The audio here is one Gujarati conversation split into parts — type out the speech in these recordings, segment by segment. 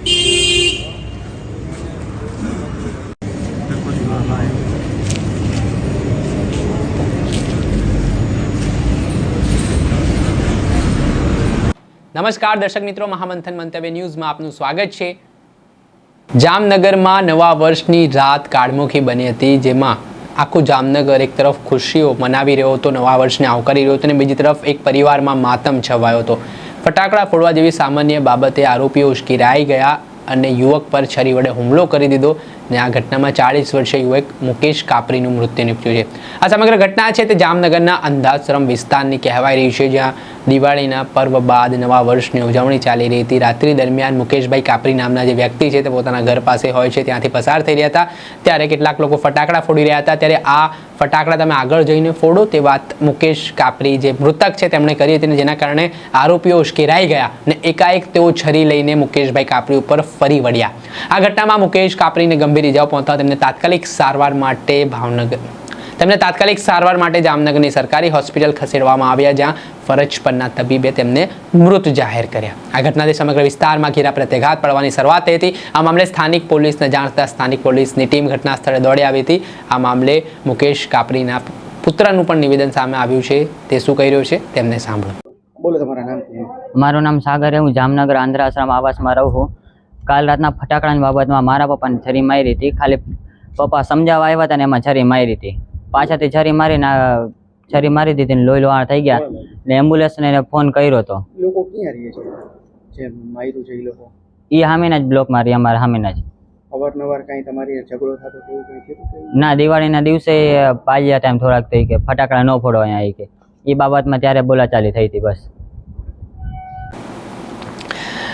નમસ્કાર દર્શક મિત્રો, મહામંથન મંતવ્ય ન્યૂઝમાં આપનું સ્વાગત છે. જામનગરમાં નવા વર્ષની રાત કાળમુખી બની હતી, જેમાં આખું જામનગર એક તરફ ખુશીઓ મનાવી રહ્યો હતો, નવા વર્ષને આવકારી રહ્યો હતો અને બીજી તરફ એક પરિવારમાં માતમ છવાયો હતો. ફટાકડા ફોડવા જેવી સામાન્ય બાબતે આરોપીઓ ઉશ્કેરાઈ ગયા અને યુવક પર છરી વડે હુમલો કરી દીધો ને આ ઘટનામાં ચાળીસ વર્ષીય યુવક મુકેશ કાપરીનું મૃત્યુ નીપજ્યું છે. આ સમગ્ર ઘટના છે તે જામનગરના અંધાશ્રમ વિસ્તારની કહેવાય રહી છે, જ્યાં દિવાળીના પર્વ બાદ નવા વર્ષની ઉજવણી ચાલી રહી હતી. રાત્રિ દરમિયાન મુકેશભાઈ કાપરી નામના જે વ્યક્તિ છે તે પોતાના ઘર પાસે હોય છે, ત્યાંથી પસાર થઈ રહ્યા હતા. ત્યારે કેટલાક લોકો ફટાકડા ફોડી રહ્યા હતા. ત્યારે આ ફટાકડા તમે આગળ જઈને ફોડો તે વાત મુકેશ કાપરી જે મૃતક છે તેમણે કરી હતી ને જેના કારણે આરોપીઓ ઉશ્કેરાઈ ગયા અને એકાએક તેઓ છરી લઈને મુકેશભાઈ કાપરી ઉપર ફરી વળ્યા. આ ઘટનામાં મુકેશ કાપરીને ગંભીર ઇજાઓ પહોંચતા તેમને તાત્કાલિક સારવાર માટે ભાવનગર તેમને તાત્કાલિક સારવાર માટે જામનગરની સરકારી હોસ્પિટલ ખસેડવામાં આવ્યા જ્યાં ફરજ પરના તબીબે તેમને મૃત જાહેર કર્યા. આ ઘટનાથી સમગ્ર વિસ્તારમાં ઘેરા પ્રત્યાઘાત પડવાની શરૂઆત થઈ હતી. આ મામલે સ્થાનિક પોલીસને જાણતા સ્થાનિક પોલીસની ટીમ ઘટના સ્થળે દોડી આવી હતી. આ મામલે મુકેશ કાપરીના પુત્રનું પણ નિવેદન સામે આવ્યું છે. તે શું કહી રહ્યો છે તેમને સાંભળો. બોલો તમારા નામ મારું નામ સાગર હું જામનગર આંધ્ર આશ્રમ આવાસમાં રહું છું. કાલ રાતના ફટાકડાની બાબતમાં મારા પપ્પાને છરી મારી હતી. ખાલી પપ્પા સમજાવવા આવ્યા હતા અને એમાં છરી મારી હતી. પાછળથી છરી મારીને છરી મારી દીધી ને લોહી લોહાણ થઈ ગયા. ને એમ્બ્યુલન્સને એને ફોન કર્યો હતો લોકો ક્યાં રહીએ છે? જે માર્યું છે એ લોકો? એ સામેના જ બ્લોક મારી અમારા સામેના જ. અવારનવાર કાંઈ તમારી ઝઘડો થતો તેવું કંઈ થયું ના દિવાળીના દિવસે પાજ્યા ટાઈમ થોડાક થઈ કે ફટાકડા ન ફોડો અહીંયા આવી કે. એ બાબતમાં ત્યારે બોલાચાલી થઈ હતી બસ.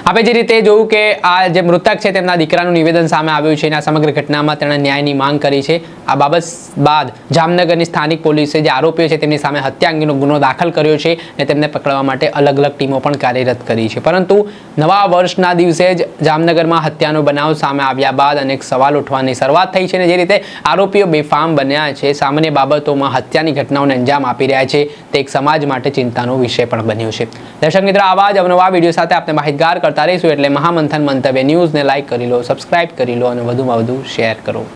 આપણે જે રીતે જોયું કે આ જે મૃતક છે તેમના દીકરાનું નિવેદન સામે આવ્યું છે અને આ સમગ્ર ઘટનામાં તેણે ન્યાયની માંગ કરી છે. આ બાબત બાદ જામનગરની સ્થાનિક પોલીસે જે આરોપીઓ છે તેમની સામે હત્યા અંગેનો ગુનો દાખલ કર્યો છે અને તેમને પકડવા માટે અલગ અલગ ટીમો પણ કાર્યરત કરી છે. પરંતુ નવા વર્ષના દિવસે જ જામનગરમાં હત્યાનો બનાવ સામે આવ્યા બાદ અનેક સવાલ ઉઠવાની શરૂઆત થઈ છે અને જે રીતે આરોપીઓ બેફામ બન્યા છે. સામાન્ય બાબતોમાં હત્યાની ઘટનાઓને અંજામ આપી રહ્યા છે. તે એક સમાજ માટે ચિંતાનો વિષય પણ બન્યો છે. દર્શક મિત્રો, આવા જ અવનવા વીડિયો સાથે આપણે માહિતગાર કરતા રહીશું એટલે મહામંથન મંતવ્ય ન્યૂઝને લાઇક કરી લો, સબસ્ક્રાઇબ કરી લો અને વધુમાં વધુ શેર કરો.